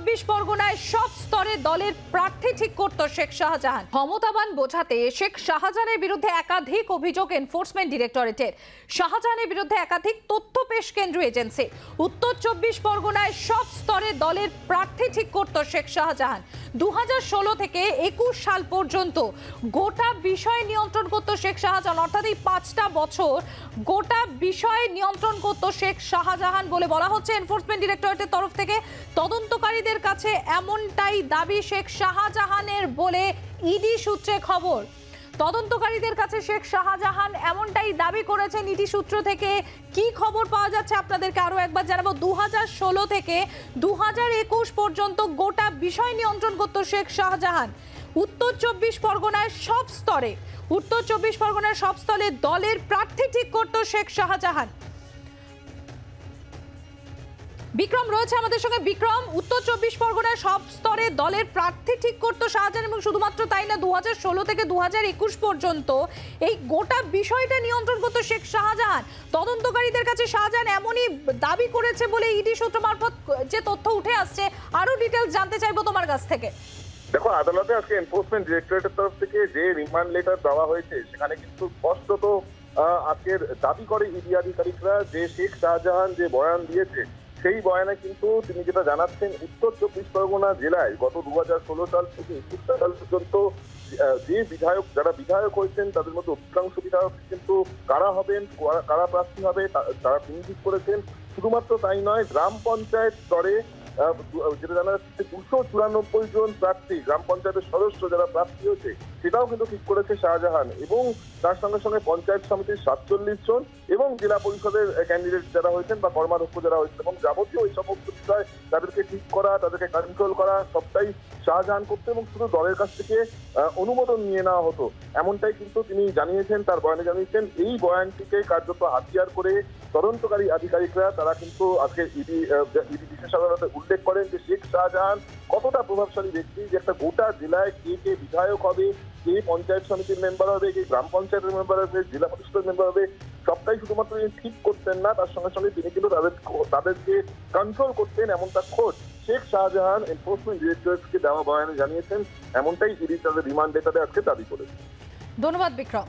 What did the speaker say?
চব্বিশ পরগনায় সব স্তরে দলের প্রার্থী ঠিক করত শেখ শাহজাহান। ক্ষমতাবান বোঝাতে শেখ শাহজাহানের বিরুদ্ধে একাধিক অভিযোগ এনফোর্সমেন্ট ডিরেক্টরেটের শাহজাহানের বিরুদ্ধে একাধিক তথ্য পেশ কেন্দ্রীয় এজেন্সি উত্তর চব্বিশ পরগনায় সব স্তরে দলের প্রার্থী ঠিক করত শেখ শাহজাহান। দু হাজার ষোলো থেকে একুশ সাল পর্যন্ত গোটা বিষয় নিয়ন্ত্রণ করত শেখ শাহজাহান। অর্থাৎ এই পাঁচটা বছর গোটা বিষয় নিয়ন্ত্রণ করত শেখ শাহজাহান বলে বলা হচ্ছে এনফোর্সমেন্ট ডিরেক্টরেটের তরফ থেকে। তদন্তকারীদের কাছে এমনটাই দাবি শেখ শাহজাহানের বলে ইডি সূত্রে খবর। তদন্তকারীদের কাছে শেখ শাহজাহান এমনটাই দাবি করেছেন ইডি সূত্র থেকে। কি খবর পাওয়া যাচ্ছে আপনাদেরকে আরও একবার জানাব। দু ষোলো থেকে দু হাজার একুশ পর্যন্ত গোটা বিষয় নিয়ন্ত্রণ করত শেখ শাহজাহান। উত্তর চব্বিশ পরগনায় সব স্তরে, উত্তর চব্বিশ পরগনার সব স্তরে দলের প্রার্থী ঠিক করত শেখ শাহজাহান। বিক্রম রয়েছে আমাদের সঙ্গে। বিক্রম, উত্তর চব্বিশ পরগনার সব স্তরে দলের প্রার্থী ঠিক করতো শাহজাহান এবং শুধুমাত্র তাই না দু ষোলো থেকে দু একুশ পর্যন্ত এই গোটা বিষয়টা নিয়ন্ত্রণ করতো শেখ শাহজাহান। তদন্তকারীদের কাছে শাহজাহান এমনই দাবি করেছে বলে ইডি সূত্র মারফত যে তথ্য উঠে আসছে আরও ডিটেলস জানতে চাইব তোমার কাছ থেকে। দেখো, আদালতে আজকে এনফোর্সমেন্ট ডিরেক্টরেটের তরফ থেকে যে রিমান্ড লেটার দেওয়া হয়েছে, সেখানে কিন্তু স্পষ্টত আজকের দাবি করে ইডি আধিকারিকরা যে শেখ শাহজাহান যে বয়ান দিয়েছে সেই বয়ানে কিন্তু তিনি যেটা জানাচ্ছেন, উত্তর চব্বিশ পরগনা জেলায় গত দু হাজার ষোলো সাল থেকে একুশ সাল পর্যন্ত যে বিধায়ক, যারা বিধায়ক হয়েছেন, তাদের মধ্যে অধিকাংশ বিধায়ক কিন্তু কারা হবেন, কারা- প্রার্থী হবে তারা তিনি ঠিক করেছেন। শুধুমাত্র তাই নয়, গ্রাম পঞ্চায়েত স্তরে যেটা জানা যাচ্ছে দুশো চুরানব্বই জন প্রার্থী, গ্রাম পঞ্চায়েতের সদস্য যারা প্রার্থী হয়েছে, সেটাও কিন্তু ঠিক করেছে শাহজাহান। এবং তার সঙ্গে সঙ্গে পঞ্চায়েত সমিতির সাতচল্লিশ জন এবং জেলা পরিষদের ক্যান্ডিডেট যারা হয়েছেন বা কর্মাধ্যক্ষ যারা হয়েছেন এবং যাবতীয় এই সমস্ত বিষয় তাদেরকে ঠিক করা, তাদেরকে কন্ট্রোল করা, সবটাই শাহজাহান করতো এবং শুধু দলের কাছ থেকে অনুমোদন নিয়ে নেওয়া হতো। এমনটাই কিন্তু তিনি জানিয়েছেন, তার বয়ানে জানিয়েছেন, এই বয়ানটিকে কার্যত হাতিয়ার করে তদন্তকারী আধিকারিকরা, তারা কিন্তু আজকে ইডি ইডি বিশেষ আদালতে উল্লেখ করেন যে শেখ শাহজাহান কতটা প্রভাবশালী ব্যক্তি, যে একটা গোটা জেলায় কে কে বিধায়ক হবে, কে পঞ্চায়েত সমিতির মেম্বার হবে, কে গ্রাম পঞ্চায়েতের মেম্বার হবে, জেলা পরিষদের মেম্বার হবে, সবটাই শুধুমাত্র তিনি ঠিক করতেন না, তার সঙ্গে সঙ্গে তিনি কিন্তু তাদের তাদেরকে কন্ট্রোল করতেন এমন তার খোঁজ শেখ শাহজাহান এনফোর্সমেন্ট ডিরেক্টরেটকে দেওয়া বয়ানে জানিয়েছেন, এমনটাই ইডি তাদের রিমান্ড লেটারে আজকে দাবি করেছে। ধন্যবাদ, বিক্রম।